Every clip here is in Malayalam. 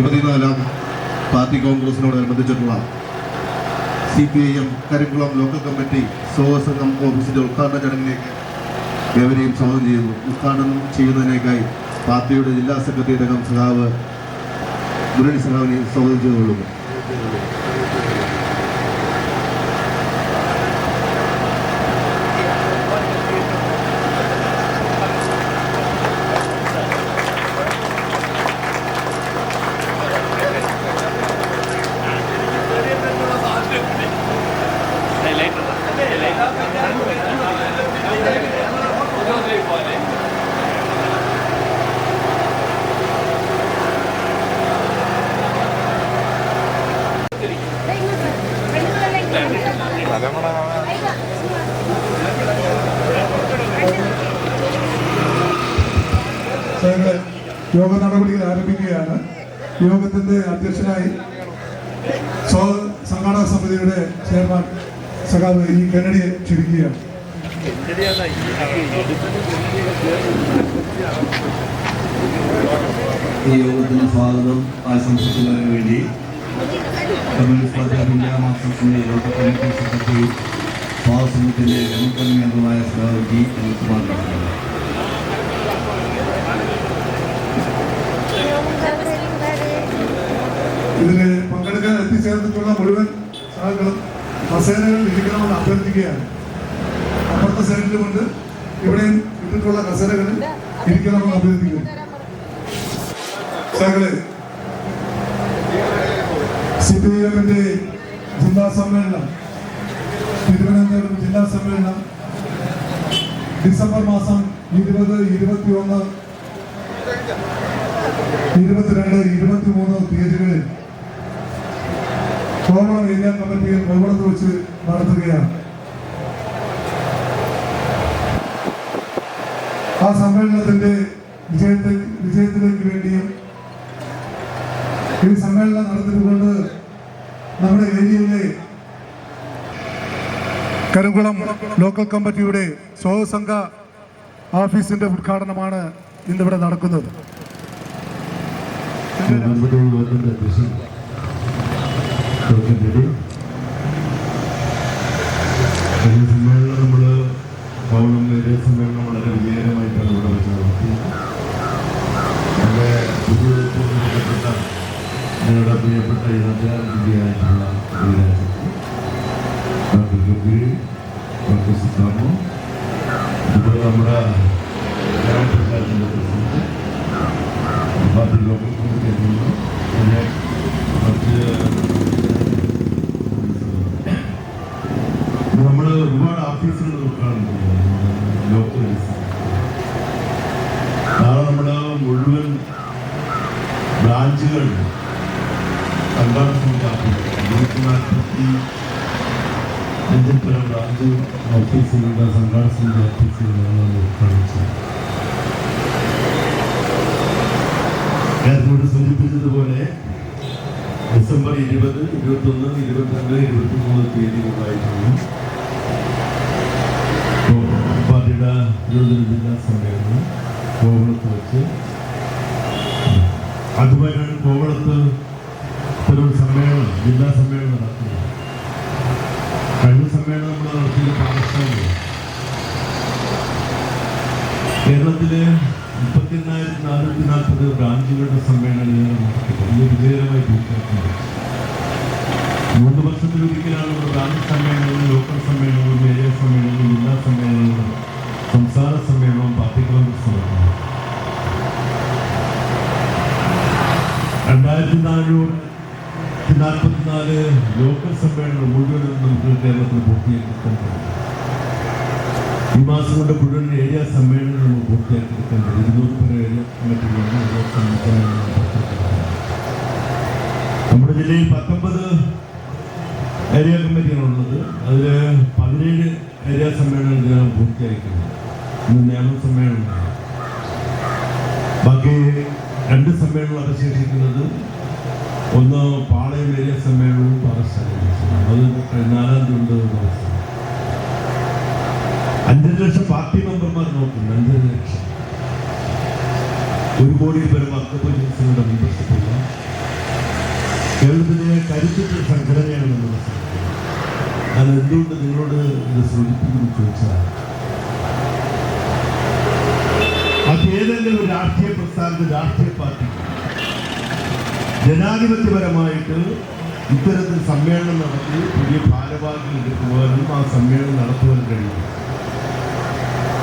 ഇരുപത്തിനാലാം party കോൺഗ്രസിനോടനുബന്ധിച്ചിട്ടുള്ള C P I M Karikkulam local committee സോസംഘം ഓഫീസിന്റെ ഉദ്ഘാടന ചടങ്ങിലേക്ക് ഏവരെയും സ്വാഗതം ചെയ്യുന്നു. ഉദ്ഘാടനം ചെയ്യുന്നതിനേക്കായി പാർട്ടിയുടെ ജില്ലാ സെക്രട്ടറി അംഗം സഖാവ് മുരളി സഖാവിനെ സ്വാഗതം ചെയ്തുകൊള്ളുന്നു. യോഗ നടപടികൾ ആരംഭിക്കുകയാണ്. യോഗത്തിന്റെ അധ്യക്ഷനായി സംഘാടക സമിതിയുടെ ചെയർമാൻ സഖാവ് ഈ കന്നഡിയെ ക്ഷണിക്കുകയാണ്. ഈ യോഗത്തിന് സ്വാഗതം ആശംസിക്കുന്നതിന് വേണ്ടി കമ്മ്യൂണിസ്റ്റ് പാർട്ടി ഇന്ത്യ മാർക്സിസ്റ്റിന്റെ ലോക്കൽ കമ്മിറ്റി സെക്രട്ടറി സ്വാഗതത്തിന്റെ ജനറൽ അംഗമായ സഖാവ് ജി അനിൽകുമാർ ഇതിന് പങ്കെടുക്കാൻ എത്തിച്ചേർന്നിട്ടുള്ള മുഴുവൻ സഹാക്കളും കസേരകളിൽ ഇരിക്കണമെന്ന് അഭ്യർത്ഥിക്കുകയാണ്. അപ്പുറത്തെ സൈഡിലുമുണ്ട്. ഇവിടെയും ഇട്ടിട്ടുള്ള കസേരകളിൽ ഇരിക്കണമെന്ന് അഭ്യർത്ഥിക്കുന്നു. സഹകളെ സി പി എമ്മിന്റെ ജില്ലാ സമ്മേളനം തിരുവനന്തപുരം ജില്ലാ സമ്മേളനം ഡിസംബർ മാസം ഇരുപത് ഇരുപത്തി ഒന്ന് ഇരുപത്തിരണ്ട് ഇരുപത്തിമൂന്ന് തീയതികളിൽ കോവളം ഏരിയ കമ്മിറ്റിയിൽ കോവളത്ത് വെച്ച് നടത്തുകയാണ്. ആ സമ്മേളനത്തിന്റെ വിജയത്തെ വിജയത്തിലേക്ക് വേണ്ടിയും ഈ സമ്മേളനം നടത്തിക്കൊണ്ട് നമ്മുടെ ഏരിയയിലെ കരുകുളം ലോക്കൽ കമ്മിറ്റിയുടെ സ്വസംഘ ഓഫീസിന്റെ ഉദ്ഘാടനമാണ് ഇന്നിവിടെ നടക്കുന്നത്. Thank യോഗത്തിന്റെ గురి ప్రకటిస్తున్నాము ఇప్పుడు కూడా గ్రామ పంచాయతీ లోకల్ ഓഫീസുകളുടെ സംഘാടനത്തിന്റെ ഓഫീസുകളാണ് ഉദ്ഘാടനം ചെയ്യുന്നത് നേരത്തെ സൂചിപ്പിച്ചതുപോലെ ഡിസംബർ ഇരുപത് ഇരുപത്തൊന്ന് ഇരുപത്തിരണ്ട് ഇരുപത്തിമൂന്ന് തീയതികളായിട്ടാണ് പാർട്ടിയുടെ തിരുവനന്തപുരം ജില്ലാ സമ്മേളനം കോവളത്ത് വെച്ച്. അതുപോലെയാണ് കോവളത്ത് ഇത്തരം സമ്മേളനം ജില്ലാ സമ്മേളനം നടത്തുന്നത് കഴിഞ്ഞ സമ്മേളനം നമ്മൾ നടത്തിയത് പാകിസ്ഥാനിൽ കേരളത്തിലെ എണ്ണായിരത്തി നാനൂറ്റി നാൽപ്പത് ബ്രാഞ്ചുകളുടെ സമ്മേളനങ്ങൾ നടത്തി വലിയ വിജയകരമായി മൂന്ന് വർഷത്തിലൊരിക്കലാണ് നമ്മുടെ ബ്രാഞ്ച് സമ്മേളനങ്ങളും ലോക്കൽ സമ്മേളനങ്ങളും ഏരിയ സമ്മേളനങ്ങളും ജില്ലാ സമ്മേളനവും സംസ്ഥാന സമ്മേളനവും പാർട്ടി കോൺഗ്രസ് നടത്തുന്നത് രണ്ടായിരത്തി നാനൂറ്റി നാൽപ്പത്തിനാല് ലോക്കൽ സമ്മേളനം മുഴുവനും നമുക്ക് കേരളത്തിൽ പൂർത്തിയാക്കാൻ കഴിയും ഈ മാസം കൊണ്ട് മുഴുവൻ ഏരിയ സമ്മേളനം നമ്മൾ പൂർത്തിയാക്കിയിട്ടുണ്ട്. ഇരുന്നൂറ്റി ഇരുന്നൂറ് പേര് ഏരിയ. നമ്മുടെ ജില്ലയിൽ പത്തൊമ്പത് ഏരിയ കമ്മിറ്റികളുള്ളത്. അതിൽ പതിനേഴ് ഏരിയ സമ്മേളനത്തിനാണ് പൂർത്തിയാക്കുന്നത് ഇന്ന് നിയമ സമ്മേളനമാണ്. ബാക്കി രണ്ട് സമ്മേളനം അവശേഷിക്കുന്നത് ഒന്ന് പാളയം ഏരിയ സമ്മേളനവും പാറശാല. അത് നാലാം തീയതി അഞ്ചര ലക്ഷം പാർട്ടി മെമ്പർമാർ നോക്കുന്നു അഞ്ചര ലക്ഷം. ഒരു കോടി പേര് വർക്കപ്പ് ജൻസിയുടെ മെമ്പർഷിപ്പ് ഉള്ള കേരളത്തിലെ കരുത്തുറ്റ സംഘടനയാണ് നമ്മൾ ഞാൻ എന്തുകൊണ്ട് നിങ്ങളോട് ഇത് സൂചിപ്പിക്കുന്നു ചോദിച്ചാൽ അത് ഏതെങ്കിലും രാഷ്ട്രീയ പ്രസ്ഥാനത്ത് രാഷ്ട്രീയ പാർട്ടി ജനാധിപത്യപരമായിട്ട് ഇത്തരത്തിൽ സമ്മേളനം നടത്തി പുതിയ ഭാരവാഹികൾ എടുക്കുവാനും ആ സമ്മേളനം നടത്തുവാനും കഴിയും.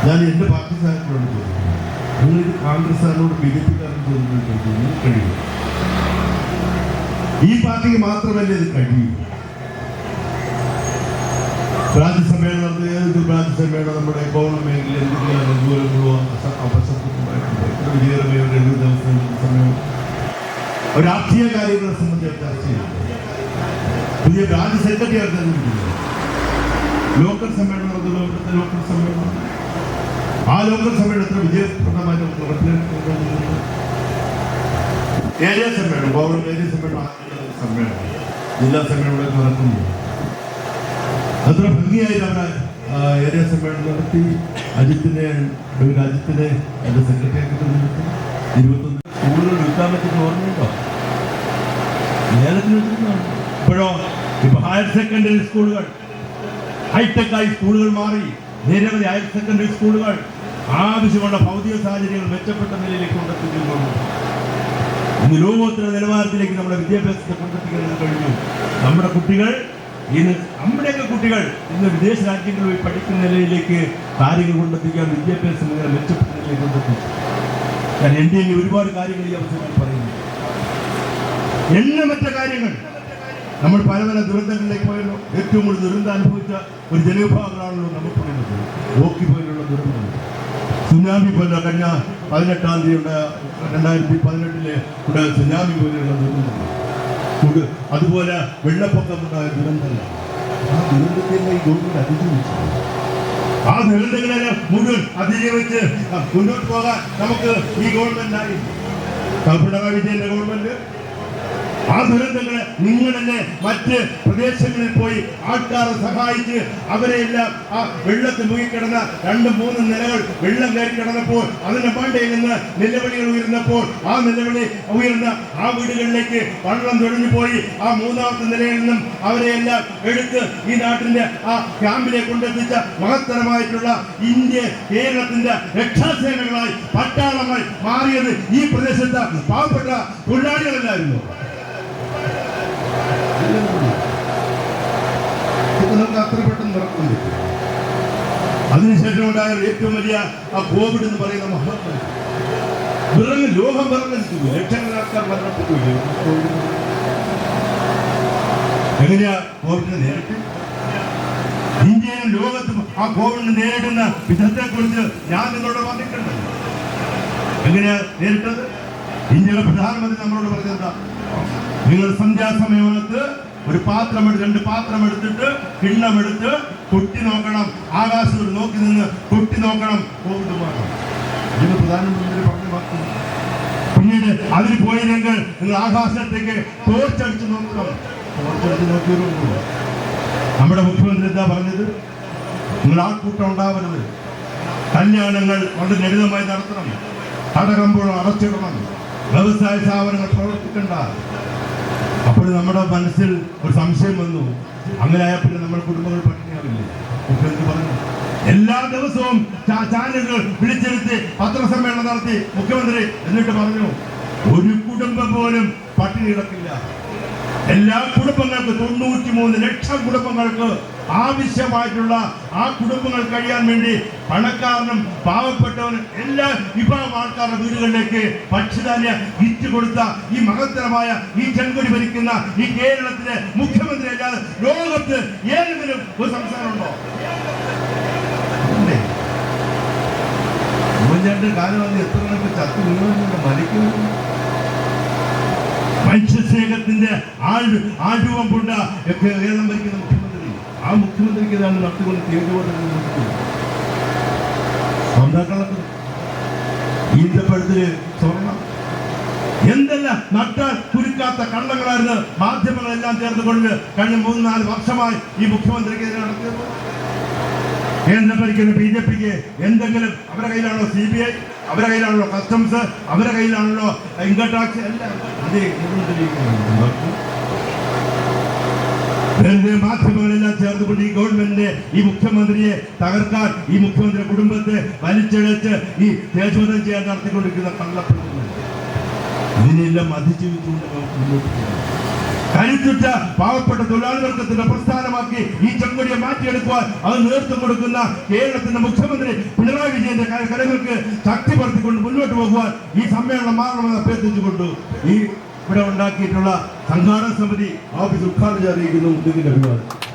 ഞാൻ എന്റെ പാർട്ടി സാഹിബിനോട് ചോദിക്കുന്നു. നിങ്ങൾ കോൺഗ്രസ് കോൺഗ്രസ്സുകാരനോട് ബി ജെ ചോദിക്കുന്നു കഴിയും ഈ പാർട്ടിക്ക് മാത്രമല്ല ഇത് കഴിയും? ബ്രാഞ്ച് സമ്മേളനം നടത്തി ഏത് ബ്രാഞ്ച് നമ്മുടെ കോവളം മേഖലയിൽ എന്തെങ്കിലും അനുകൂലങ്ങളോ അപശബ്ദങ്ങളുമായിട്ടുണ്ട് ഇവിടെ വിജയകരമായ ഒരു എഴുപത് ദിവസം സമയം. രാഷ്ട്രീയ കാര്യങ്ങളെ സംബന്ധിച്ച് ചർച്ച ചെയ്യുന്നു പുതിയ രാജ്യ സെക്രട്ടറി തെരഞ്ഞെടുക്കുന്നത് ലോക്കൽ സമ്മേളനം ഇവിടുത്തെ ലോക്കൽ സമ്മേളനം ആ ലോക്കൽ സമ്മേളനത്തിന് വിജയപ്രദമായി നമുക്ക് ഏരിയ സമ്മേളനം കോവളം ഏരിയ സമ്മേളനം സമ്മേളനം ജില്ലാ സമ്മേളനം നടക്കുന്നു അത്ര ഭംഗിയായിട്ട് ഏരിയ സമ്മേളനം നടത്തി. അജിത്തിനെ എന്റെ സെക്രട്ടറി ആക്കി തിരഞ്ഞെടുത്തു. ഇരുപത്തൊന്ന് സ്കൂളുകൾ വിൽക്കാൻ പറ്റുന്ന ഓർമ്മയുണ്ടോ ഇപ്പോഴോ? ഇപ്പൊ ഹയർ സെക്കൻഡറി സ്കൂളുകൾ ഹൈടെക് ആയി സ്കൂളുകൾ മാറി. നിരവധി ഹയർ സെക്കൻഡറി സ്കൂളുകൾ ആവശ്യമുള്ള ഭൗതിക സാഹചര്യങ്ങൾ മെച്ചപ്പെട്ട നിലയിലേക്ക് കൊണ്ടെത്തിക്കുന്നു ഇന്ന് ലോകോത്തര നിലവാരത്തിലേക്ക് നമ്മുടെ വിദ്യാഭ്യാസത്തെ കൊണ്ടെത്തിക്കാൻ കഴിഞ്ഞു. നമ്മുടെ കുട്ടികൾ ഇന്ന് നമ്മുടെയൊക്കെ കുട്ടികൾ ഇന്ന് വിദേശ രാജ്യങ്ങളിൽ പോയി പഠിക്കുന്ന നിലയിലേക്ക് കാര്യങ്ങൾ കൊണ്ടെത്തിക്കാൻ വിദ്യാഭ്യാസം ഇങ്ങനെ മെച്ചപ്പെട്ട നിലയിലേക്ക് കൊണ്ടെത്തിച്ചു. ഞാൻ എന്റെ ഒരുപാട് കാര്യങ്ങൾ ഈ അവസരത്തിൽ പറയുന്നു. എണ്ണമറ്റ കാര്യങ്ങൾ. നമ്മൾ പല പല ദുരന്തങ്ങളിലേക്ക് പോയല്ലോ. ഏറ്റവും കൂടുതൽ ദുരന്തം അനുഭവിച്ച ഒരു ജനവിഭാഗങ്ങളാണല്ലോ നമുക്ക് പറയുന്നത്. ഓക്കി പോലുള്ള ദുരന്തം സുനാമി പോലെ കഴിഞ്ഞ പതിനെട്ടാം തീയതി ഉണ്ടായ രണ്ടായിരത്തി പതിനെട്ടിലെ ഉണ്ടായ സുനാമി പോലെയുള്ള ദുരന്തം. അതുപോലെ വെള്ളപ്പൊക്കം ഉണ്ടായ ദുരന്തമല്ല ആ ദുരന്തത്തിന്റെ ഈ ഗവൺമെന്റ് അതിജീവിച്ചു. ആ ദുരന്തങ്ങളെ മുഴുവൻ അതിജീവിച്ച് മുന്നോട്ട് പോകാൻ നമുക്ക് ഈ ഗവൺമെന്റായി. പിണറായി വിജയന്റെ ഗവൺമെന്റ് ആ ദുരന്തങ്ങളെ നിങ്ങൾ തന്നെ മറ്റ് പ്രദേശങ്ങളിൽ പോയി ആൾക്കാരെ സഹായിച്ച് അവരെല്ലാം ആ വെള്ളത്തിൽ മുങ്ങിക്കിടന്ന രണ്ട് മൂന്ന് നിലകൾ വെള്ളം കയറി കിടന്നപ്പോൾ അതിന്റെ മണ്ടയിൽ നിന്ന് നിലവിളികൾ ഉയർന്നപ്പോൾ ആ നിലവിളി ഉയർന്ന ആ വീടുകളിലേക്ക് വള്ളം തൊഴിഞ്ഞു പോയി. ആ മൂന്നാമത്തെ നിലയിൽ നിന്നും അവരെയെല്ലാം എടുത്ത് ഈ നാട്ടിന്റെ ആ ക്യാമ്പിലേക്ക് കൊണ്ടെത്തിച്ച മഹത്തരമായിട്ടുള്ള ഇന്ത്യ കേരളത്തിന്റെ രക്ഷാസേനകളായി പട്ടാളമായി മാറിയത് ഈ പ്രദേശത്തെ പാവപ്പെട്ട തൊഴിലാളികളല്ലായിരുന്നു ഇത് നമുക്ക് പെട്ടെന്ന് അതിനുശേഷം ഉണ്ടായ ഏറ്റവും വലിയ ആ കോവിഡ് എന്ന് പറയുന്ന മഹാമാരി വിറങ്ങ് ലോകം വിറങ്ങലിച്ചു ലക്ഷങ്ങൾ ആൾക്കാർ മരണപ്പെട്ടില്ലേ എങ്ങനെയാ കോവിഡിനെ നേരിട്ട്? ഇന്ത്യയിലും ലോകത്തും ആ കോവിഡിനെ നേരിടുന്ന വിധത്തെ കുറിച്ച് ഞാൻ നിങ്ങളോട് പറഞ്ഞിട്ടുണ്ട്. എങ്ങനെയാ നേരിട്ടത്? ഇന്ത്യയുടെ പ്രധാനമന്ത്രി നമ്മളോട് പറഞ്ഞെന്താ നിങ്ങൾ സന്ധ്യാസമയത്ത് ഒരു പാത്രം എടുത്ത് രണ്ട് പാത്രം എടുത്തിട്ട് കിണ്ണം എടുത്ത് കൊട്ടി നോക്കണം. ആകാശത്തിൽ നോക്കി നിന്ന് കൊട്ടി നോക്കണം. കോവിഡ് പ്രധാനമന്ത്രി പറഞ്ഞ പിന്നീട് അതിൽ പോയില്ലെങ്കിൽ നിങ്ങൾ ആകാശത്തേക്ക് തോർച്ചടിച്ച് നോക്കണം. തോർച്ചടിച്ച് നോക്കിയവരുണ്ടോ നമ്മുടെ മുഖ്യമന്ത്രി എന്താ പറഞ്ഞത്? നിങ്ങൾ ആൾക്കൂട്ടം ഉണ്ടാവരുത്. കല്യാണങ്ങൾ വളരെ ലളിതമായി നടത്തണം. തടകമ്പോഴും അടച്ചിടണം. വ്യവസായ സ്ഥാപനങ്ങൾ പ്രവർത്തിക്കണ്ട. അപ്പോൾ നമ്മുടെ മനസ്സിൽ ഒരു സംശയം വന്നു. അങ്ങനെ ആയാൽ പിന്നെ നമ്മുടെ കുടുംബങ്ങൾ പട്ടിണിയാവില്ലേ? പറഞ്ഞു. എല്ലാ ദിവസവും ചാനലുകൾ വിളിച്ചിരുത്തി പത്രസമ്മേളനം നടത്തി മുഖ്യമന്ത്രി എന്നിട്ട് പറഞ്ഞു ഒരു കുടുംബം പോലും പട്ടിണി കിടക്കില്ല എല്ലാ കുടുംബങ്ങൾക്ക് തൊണ്ണൂറ്റി മൂന്ന് ലക്ഷം കുടുംബങ്ങൾക്ക് ആവശ്യമായിട്ടുള്ള ആ കുടുംബങ്ങൾ കഴിയാൻ വേണ്ടി പണക്കാരനും പാവപ്പെട്ടവനും എല്ലാ വിഭാഗം ആൾക്കാരുടെ വീടുകളിലേക്ക് ഭക്ഷ്യധാന്യ വിറ്റ് കൊടുത്ത ഈ മഹത്തരമായ ഈ ചെങ്കൊടി ഭരിക്കുന്ന ഈ കേരളത്തിലെ മുഖ്യമന്ത്രി അല്ലാതെ ലോകത്ത് ഏതെങ്കിലും ഒരു സംസ്ഥാനമുണ്ടോ ഇല്ലേ? കാലം എത്ര കണക്ക് ചത്തു വീഴുന്നുണ്ട് മരിക്കുന്നു മനുഷ്യസ്നേഹത്തിന്റെ ആരൂപം കൊണ്ട് കേരളം ഭരിക്കുന്ന മുഖ്യമന്ത്രി. ആ മുഖ്യമന്ത്രിക്ക് ഇതാണ് നടത്തിക്കൊണ്ട് തീവ്രവാദം സ്വർണം. എന്തെല്ലാം നട്ടാൽ കുരുക്കാത്ത കള്ളങ്ങളായിരുന്നു മാധ്യമങ്ങളെല്ലാം ചേർന്നുകൊണ്ട് കഴിഞ്ഞ മൂന്ന് നാല് വർഷമായി ഈ മുഖ്യമന്ത്രിക്കെതിരെ നടത്തിയത്. കേന്ദ്രം ഭരിക്കുന്ന ബി ജെ പിക്ക് എന്തെങ്കിലും അവരുടെ കയ്യിലാണോ സി ബി ഐ? അവരുടെ കയ്യിലാണല്ലോ കസ്റ്റംസ് അവരുടെ കയ്യിലാണല്ലോ ഇൻകം ടാക്സ് എല്ലാം. മാധ്യമങ്ങളെല്ലാം ചേർന്നുകൊണ്ട് ഈ ഗവൺമെന്റിനെ ഈ മുഖ്യമന്ത്രിയെ തകർക്കാൻ ഈ മുഖ്യമന്ത്രി കുടുംബത്തെ വലിച്ചിഴച്ച് ഈ ദേശോധനം ചെയ്യാൻ നടത്തിക്കൊണ്ടിരിക്കുന്ന കള്ളപ്പെടുത്തുന്നു ഇതിനെല്ലാം അതിജീവിച്ചുകൊണ്ട് നമുക്ക് മുന്നോട്ട് പോകാം. കരുത്തുറ്റ പാവപ്പെട്ട തൊഴിലാളി വർഗത്തിന്റെ പ്രസ്ഥാനമാക്കി ഈ ചെങ്കൊടിയെ മാറ്റിയെടുക്കുവാൻ അത് നേതൃത്വം കൊടുക്കുന്ന കേരളത്തിന്റെ മുഖ്യമന്ത്രി പിണറായി വിജയന്റെ കരങ്ങൾക്ക് ശക്തി പടുത്തിക്കൊണ്ട് മുന്നോട്ട് പോകുവാൻ ഈ സമ്മേളനം മാറണമെന്ന് അഭ്യർത്ഥിച്ചുകൊണ്ട് ഈ ഇവിടെ ഉണ്ടാക്കിയിട്ടുള്ള സംഘാടക സമിതി ഓഫീസ് ഉദ്ഘാടനം ചെയ്തിരിക്കുന്നു ഇതിന്റെ അഭിവാദം